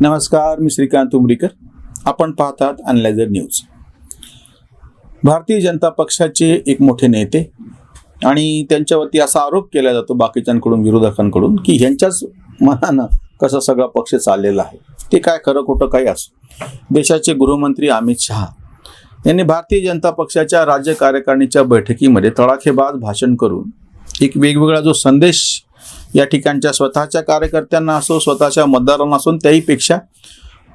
नमस्कार मी श्रीकांत उमरीकर. आपण पाहतात अनलायझर न्यूज भारतीय जनता पक्षाचे एक मोठे नेते आणि त्यांच्यावरती असा आरोप केला जातो बाकीच्यांकडून विरोधकांकडून की ह्यांच्याच मनानं कसा सगळा पक्ष चाललेला आहे. ते काय खरं खोटं काही असो. देशाचे गृहमंत्री अमित शहा यांनी भारतीय जनता पक्षाच्या राज्य कार्यकारिणीच्या बैठकीमध्ये तडाखेबाज भाषण करून एक वेगवेगळा जो संदेश या ठिकाणच्या स्वतःच्या कार्यकर्त्यांना असो स्वतःच्या मतदारांना असो त्याहीपेक्षा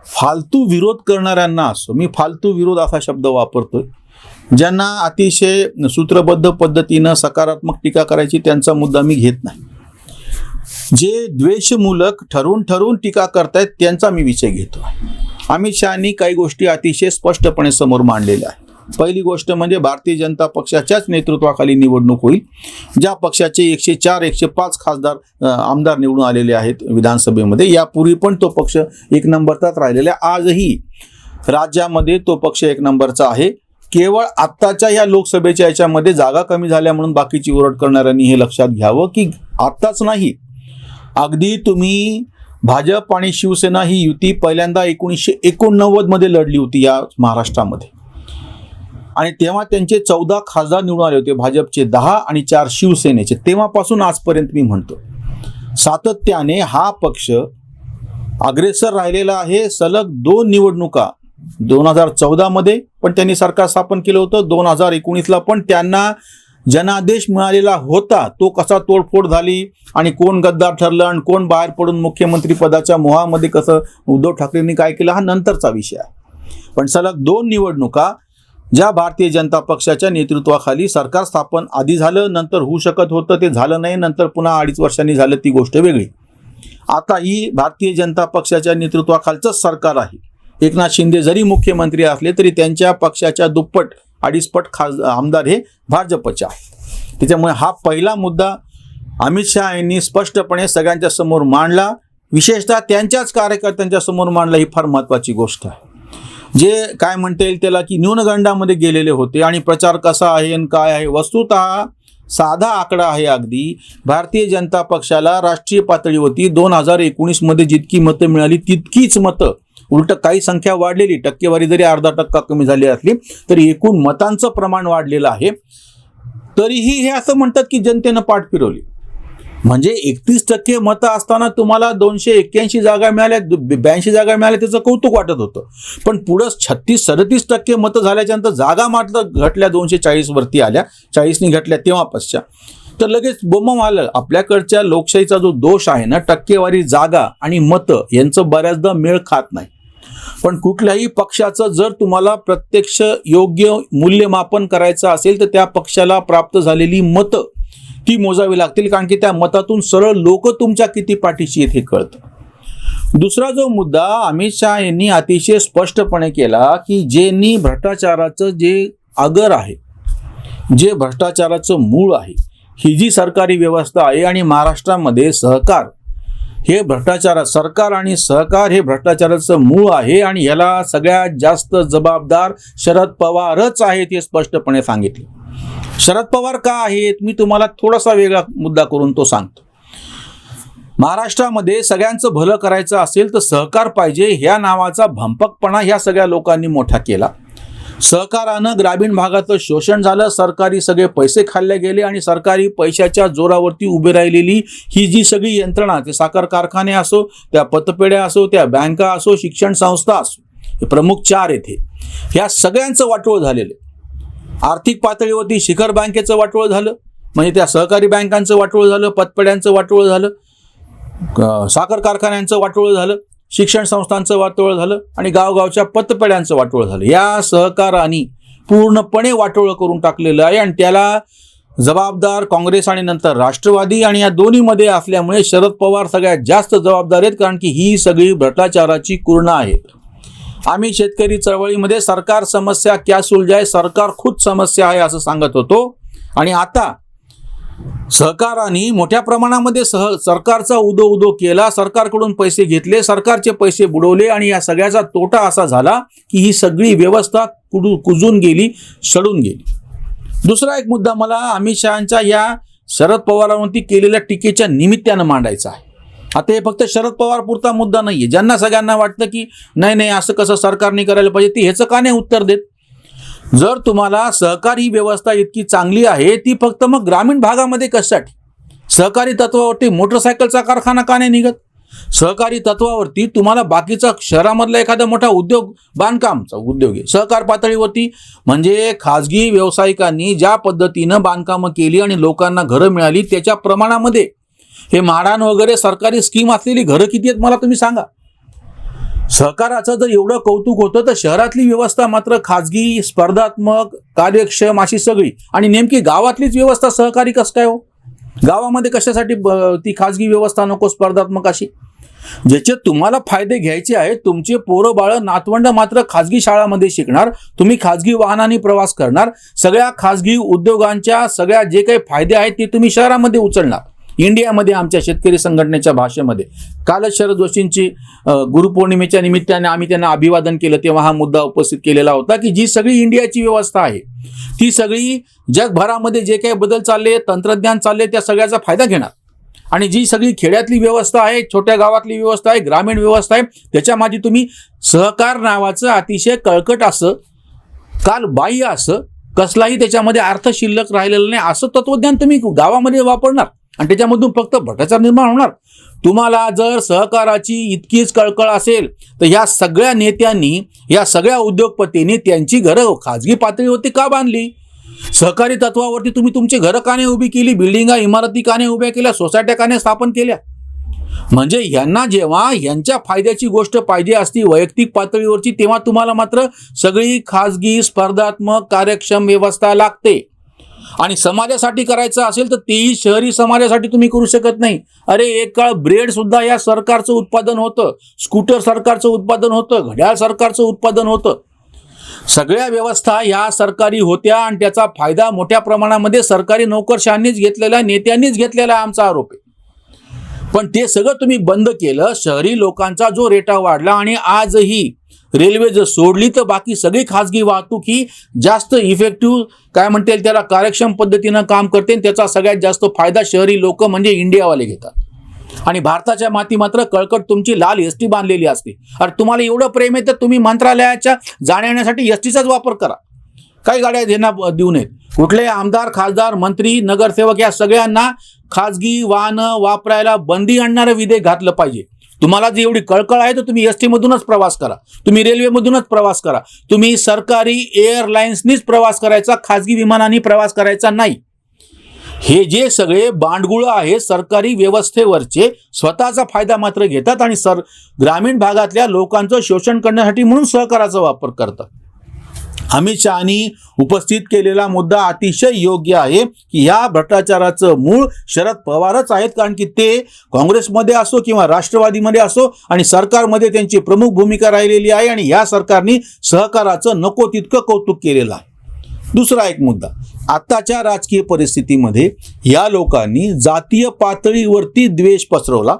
फालतू विरोध करणाऱ्यांना असो. मी फालतू विरोध असा शब्द वापरतोय. ज्यांना अतिशय सूत्रबद्ध पद्धतीनं सकारात्मक टीका करायची त्यांचा मुद्दा मी घेत नाही. जे द्वेषमूलक ठरवून ठरवून टीका करतायत त्यांचा मी विषय घेतो अमित शहानी काही गोष्टी अतिशय स्पष्टपणे समोर मांडलेल्या आहेत. पहिली गोष्ट म्हणजे भारतीय जनता पक्षाच्याच नेतृत्वाखाली निवडणूक होईल ज्या पक्षाचे एकशे चार एकशे पाच खासदार आमदार निवडून आलेले आहेत विधानसभेमध्ये. यापूर्वी पण तो पक्ष एक नंबरचाच राहिलेला आजही राज्यामध्ये तो पक्ष एक नंबरचा आहे. केवळ आत्ताच्या या लोकसभेच्या याच्यामध्ये जागा कमी झाल्या म्हणून बाकीची ओरड करणाऱ्यांनी हे लक्षात घ्यावं की आत्ताच नाही. अगदी तुम्ही भाजप आणि शिवसेना ही युती पहिल्यांदा एकोणीसशे एकोणनव्वदमध्ये लढली होती या महाराष्ट्रामध्ये. आणि तेव्हा त्यांचे चौदा खासदार निवडून आले होते भाजपचे दहा आणि चार शिवसेनेचे. तेव्हापासून आजपर्यंत मी म्हणतो सातत्याने हा पक्ष अग्रेसर राहिलेला आहे सलग दोन निवडणुका दोन हजार चौदामध्ये पण त्यांनी सरकार स्थापन केलं होतं दोन हजार एकोणीसला पण त्यांना जनादेश मिळालेला होता तो कसा तोडफोड झाली आणि कोण गद्दार ठरलं आणि कोण बाहेर पडून मुख्यमंत्री पदाच्या मोहामध्ये कसं उद्धव ठाकरेंनी काय केलं हा नंतरचा विषय आहे. पण सलग दोन निवडणुका ज्या भारतीय जनता पक्षाच्या नेतृत्वाखाली सरकार स्थापन आधी झालं नंतर होऊ शकत होतं ते झालं नाही नंतर पुन्हा अडीच वर्षांनी झालं ती गोष्ट वेगळी. आता ही भारतीय जनता पक्षाच्या नेतृत्वाखालचंच सरकार आहे. एकनाथ शिंदे जरी मुख्यमंत्री असले तरी त्यांच्या पक्षाच्या दुप्पट अडीचपट खास आमदार हे भाजपचे आहे त्याच्यामुळे हा पहिला मुद्दा अमित शहा यांनी स्पष्टपणे सगळ्यांच्या समोर मांडला. विशेषतः त्यांच्याच कार्यकर्त्यांच्या समोर मांडला ही फार महत्त्वाची गोष्ट आहे. जे काय म्हणता येईल त्याला की न्यूनगंडामध्ये गेलेले होते आणि प्रचार कसा आहे आणि काय आहे वस्तुत साधा आकडा आहे अगदी. भारतीय जनता पक्षाला राष्ट्रीय पातळीवरती दोन हजार एकोणीसमध्ये जितकी मतं मिळाली तितकीच मतं उलट काही संख्या वाढलेली टक्केवारी जरी अर्धा टक्का कमी झाली असली तरी एकूण मतांचं प्रमाण वाढलेलं आहे. तरीही हे असं म्हणतात की जनतेनं पाठ फिरवली. म्हणजे एकतीस टक्के मतं असताना तुम्हाला दोनशे एक्क्याऐंशी जागा मिळाल्या ब्याऐंशी जागा मिळाल्या त्याचं कौतुक वाटत होतं. पण पुढं छत्तीस सदतीस टक्के मतं झाल्याच्यानंतर जागा मात्र घटल्या दोनशे चाळीस वरती आल्या. चाळीसनी घटल्या तेव्हापासच्या. तर लगेच बोंब आलं आपल्याकडच्या लोकशाहीचा जो दोष आहे ना टक्केवारी जागा आणि मतं यांचं बऱ्याचदा मेळ खात नाही. पण कुठल्याही पक्षाचं जर तुम्हाला प्रत्यक्ष योग्य मूल्यमापन करायचं असेल तर त्या पक्षाला प्राप्त झालेली मतं ती मोजावी लागतील कारण की त्या मतातून सरळ लोक तुमच्या किती पाठीशी आहेत हे कळतं. दुसरा जो मुद्दा अमित शहा यांनी अतिशय स्पष्टपणे केला की ज्यांनी भ्रष्टाचाराचं जे आगर आहे जे भ्रष्टाचाराचं मूळ आहे ही जी सरकारी व्यवस्था आहे आणि महाराष्ट्रामध्ये सहकार हे भ्रष्टाचार सरकार आणि सहकार हे भ्रष्टाचाराचं मूळ आहे आणि याला सगळ्यात जास्त जबाबदार शरद पवारच आहेत हे स्पष्टपणे सांगितले. शरद पवार का आहेत? मी तुम्हाला थोडासा वेगळा मुद्दा करून तो सांगतो. महाराष्ट्रामध्ये सगळ्यांचं भलं करायचं असेल तर सहकार पाहिजे. ह्या नावाचा भंपकपणा ह्या सगळ्या लोकांनी मोठा केला. सहकारानं ग्रामीण भागाचं शोषण झालं. सरकारी सगळे पैसे खाल्ले गेले आणि सरकारी पैशाच्या जोरावरती उभी राहिलेली ही जी सगळी यंत्रणा ते साखर कारखाने असो त्या पतपेढ्या असो त्या बँका असो शिक्षण संस्था असो हे प्रमुख चार येथे. ह्या सगळ्यांचं वाटोळ झालेलं आहे. आर्थिक पातळीवरती शिखर बँकेचं वाटोळ झालं. म्हणजे त्या सहकारी बँकांचं वाटोळ झालं पतपड्यांचं वाटोळ झालं क- साखर कारखान्यांचं वाटोळ झालं शिक्षण संस्थांचं वाटोळ झालं आणि गावगावच्या पतपड्यांचं वाटोळ झालं. या सहकाराने पूर्णपणे वाटोळं करून टाकलेलं आहे आणि त्याला जबाबदार काँग्रेस आणि नंतर राष्ट्रवादी आणि या दोन्हीमध्ये असल्यामुळे शरद पवार सगळ्यात जास्त जबाबदार आहेत कारण की ही सगळी भ्रष्टाचाराची कुरणा आहेत. आम्ही शेतकरी चळवळीमध्ये सरकार समस्या क्या सुलझाय सरकार खुद समस्या आहे असं सांगत होतो. आणि आता सहकाराने मोठ्या प्रमाणामध्ये सह सरकारचा उदो उदो केला सरकारकडून पैसे घेतले सरकारचे पैसे बुडवले आणि या सगळ्याचा तोटा असा झाला की ही सगळी व्यवस्था कुडू कुजून गेली सडून गेली. दुसरा एक मुद्दा मला अमित शहाच्या या शरद पवारांवरती केलेल्या टीकेच्या निमित्तानं मांडायचा आहे. आता हे फक्त शरद पवार पुरता मुद्दा नाहीये. ज्यांना सगळ्यांना वाटतं की नाही नाही असं कसं सरकारने करायला पाहिजे ती ह्याचं का नाही उत्तर देत? जर तुम्हाला सहकारी व्यवस्था इतकी चांगली आहे ती फक्त मग ग्रामीण भागामध्ये कशासाठी? सहकारी तत्वावरती मोटरसायकलचा कारखाना का नाही निघत? सहकारी तत्वावरती तुम्हाला बाकीचा शहरामधला एखादा मोठा उद्योग बांधकामचा उद्योग आहे. सहकार पातळीवरती म्हणजे खाजगी व्यावसायिकांनी ज्या पद्धतीनं बांधकामं केली आणि लोकांना घरं मिळाली त्याच्या प्रमाणामध्ये हे म्हाडान वगैरे सरकारी स्कीम असलेली घरं किती आहेत मला तुम्ही सांगा. सहकाराचं जर एवढं कौतुक होतं तर शहरातली व्यवस्था मात्र खाजगी स्पर्धात्मक कार्यक्षम अशी सगळी. आणि नेमकी गावातलीच व्यवस्था सहकारी कसं काय हो? गावामध्ये कशासाठी ती खाजगी व्यवस्था नको स्पर्धात्मक अशी? ज्याचे तुम्हाला फायदे घ्यायचे आहेत तुमचे पोरं बाळं नातवंड मात्र खाजगी शाळामध्ये शिकणार तुम्ही खाजगी वाहनाने प्रवास करणार सगळ्या खाजगी उद्योगांच्या सगळ्या जे काही फायदे आहेत ते तुम्ही शहरामध्ये उचलणार. इंडियामध्ये आमच्या शेतकरी संघटनेच्या भाषेमध्ये कालच शरद जोशींची गुरुपौर्णिमेच्या निमित्ताने आम्ही त्यांना अभिवादन केलं. तेव्हा हा मुद्दा उपस्थित केलेला होता की जी सगळी इंडियाची व्यवस्था आहे ती सगळी जगभरामध्ये जे काही बदल चालले तंत्रज्ञान चालले त्या सगळ्याचा फायदा घेणार. आणि जी सगळी खेड्यातली व्यवस्था आहे छोट्या गावातली व्यवस्था आहे ग्रामीण व्यवस्था आहे त्याच्यामध्ये तुम्ही सहकार नावाचं अतिशय कळकट असं काल बाह्य असं कसलाही त्याच्यामध्ये अर्थ शिल्लक राहिलेलं नाही असं तत्वज्ञान तुम्ही गावामध्ये वापरणार. आणि त्याच्यामधून फक्त भ्रष्टाचार निर्माण होणार. तुम्हाला जर सहकाराची इतकीच कळकळ असेल तर ह्या सगळ्या नेत्यांनी या सगळ्या उद्योगपतींनी त्यांची घरं खाजगी पातळीवरती का बांधली? सहकारी तत्वावरती तुम्ही तुमची घरं काने उभी केली बिल्डिंगा इमारती काने उभ्या केल्या सोसायट्या काने स्थापन केल्या? म्हणजे यांना जेव्हा यांच्या फायद्याची गोष्ट पाहिजे असती वैयक्तिक पातळीवरची तेव्हा तुम्हाला मात्र सगळी खाजगी स्पर्धात्मक कार्यक्षम व्यवस्था लागते. आणि समाजासाठी करायचं असेल तर तेही शहरी समाजासाठी तुम्ही करू शकत नाही. अरे एक काळ ब्रेड सुद्धा या सरकारचं उत्पादन होतं. स्कूटर सरकारचं उत्पादन होतं. घड्याळ सरकारचं उत्पादन होतं. सगळ्या व्यवस्था ह्या सरकारी होत्या आणि त्याचा फायदा मोठ्या प्रमाणामध्ये सरकारी नोकरशाहींनीच घेतलेला नेत्यांनीच घेतलेला आमचा आरोप आहे. पण ते सगळं तुम्ही बंद केलं शहरी लोकांचा जो रेटा वाढला आणि आजही रेल्वे जर सोडली तर बाकी सगळी खाजगी वाहतूक ही जास्त इफेक्टिव्ह काय म्हणता येईल त्याला कार्यक्षम पद्धतीनं काम करते आणि त्याचा सगळ्यात जास्त फायदा शहरी लोक म्हणजे इंडियावाले घेतात. आणि भारताच्या माती मात्र कळकट तुमची लाल एस टी बांधलेली असते. अरे तुम्हाला एवढं प्रेम आहे तर तुम्ही मंत्रालयाच्या जाण्यासाठी एस टीचाच वापर करा. काही गाड्या देणार देऊ नयेत. कुठले आमदार खासदार मंत्री नगरसेवक या सगळ्यांना खाजगी वाहनं वापरायला बंदी आणणारं विधेयक घातलं पाहिजे. तुम्हाला जी एवढी कळकळ आहे तर तुम्ही एस टीमधूनच प्रवास करा. तुम्ही रेल्वेमधूनच प्रवास करा. तुम्ही सरकारी एअरलाईन्सनीच प्रवास करायचा खाजगी विमानाने प्रवास करायचा नाही. हे जे सगळे बांडगुळ आहे सरकारी व्यवस्थेवरचे स्वतःचा फायदा मात्र घेतात आणि सर ग्रामीण भागातल्या लोकांचं शोषण करण्यासाठी म्हणून सहकाराचा वापर करतात. अमित शहानी उपस्थित केलेला मुद्दा अतिशय योग्य आहे की या भ्रष्टाचाराचं मूळ शरद पवारच आहेत. कारण की ते काँग्रेसमध्ये असो किंवा राष्ट्रवादीमध्ये असो आणि सरकारमध्ये त्यांची प्रमुख भूमिका राहिलेली आहे आणि या सरकारने सहकाराचं नको तितकं कौतुक केलेलं आहे. दुसरा एक मुद्दा. आताच्या राजकीय परिस्थितीमध्ये या लोकांनी जातीय पातळीवरती द्वेष पसरवला.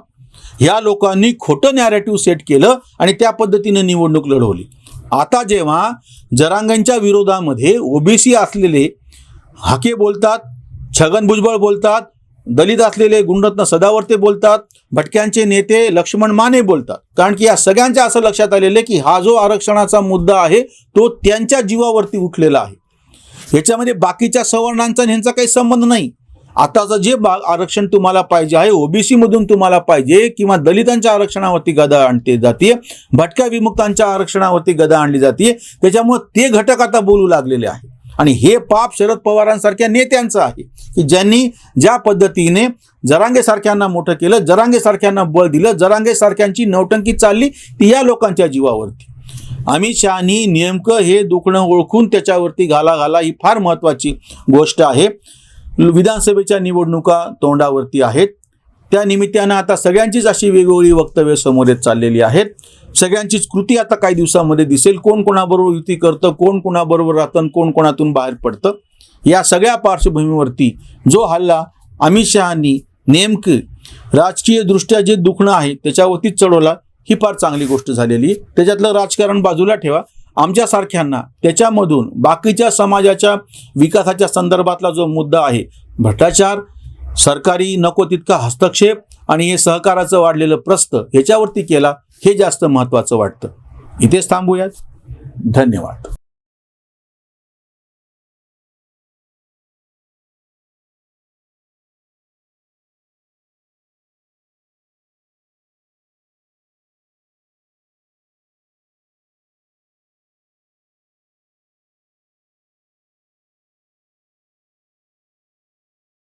या लोकांनी खोटं नॅरेटिव्ह सेट केलं आणि त्या पद्धतीनं निवडणूक लढवली. आता जेव्हा जरांगांच्या विरोधामध्ये ओबीसी असलेले हाके बोलतात छगन भुजबळ बोलतात दलित असलेले गुंडरत्न सदावर्ते बोलतात भटक्यांचे नेते लक्ष्मण माने बोलतात. कारण की या सगळ्यांच्या असं लक्षात आलेलं आहे की हा जो आरक्षणाचा मुद्दा आहे तो त्यांच्या जीवावरती उठलेला आहे. ह्याच्यामध्ये बाकीच्या सवर्णांचा आणि ह्यांचा काही संबंध नाही. आताचं जे बा आरक्षण तुम्हाला पाहिजे आहे ओबीसी मधून तुम्हाला पाहिजे किंवा दलितांच्या आरक्षणावरती गदा आणते जाते भटक्या विमुक्तांच्या आरक्षणावरती गदा आणली जाते त्याच्यामुळे ते घटक आता बोलू लागलेले आहे आणि हे पाप शरद पवारांसारख्या नेत्यांचं आहे की ज्यांनी ज्या पद्धतीने जरांगे सारख्यांना मोठं केलं जरांगे सारख्यांना बळ दिलं जरांगे सारख्यांची नौटंकी चालली ती या लोकांच्या जीवावरती. अमित शहानी नेमकं हे दुखणं ओळखून त्याच्यावरती घाला घाला ही फार महत्वाची गोष्ट आहे. विधानसभेच्या निवडणुका तोंडावरती आहेत. त्या निमित्तानं आता सगळ्यांचीच अशी वेगवेगळी वक्तव्य समोर येत चाललेली आहेत. सगळ्यांचीच कृती आता काही दिवसामध्ये दिसेल. कोण कोणाबरोबर युती करतं कोण कोणाबरोबर राहतं कोण कोणातून बाहेर पडतं या सगळ्या पार्श्वभूमीवरती जो हल्ला अमित शहानी नेमकं राजकीयदृष्ट्या जे दुखणं आहे त्याच्यावरतीच चढवला ही फार चांगली गोष्ट झालेली आहे. त्याच्यातलं राजकारण बाजूला ठेवा. आमच्यासारख्यांना त्याच्यामधून बाकीच्या समाजाच्या विकासाच्या संदर्भातला जो मुद्दा आहे भ्रष्टाचार सरकारी नको तितका हस्तक्षेप आणि हे सहकाराचं वाढलेलं प्रस्त ह्याच्यावरती केला हे जास्त महत्त्वाचं वाटतं. इथेच थांबूयात. धन्यवाद.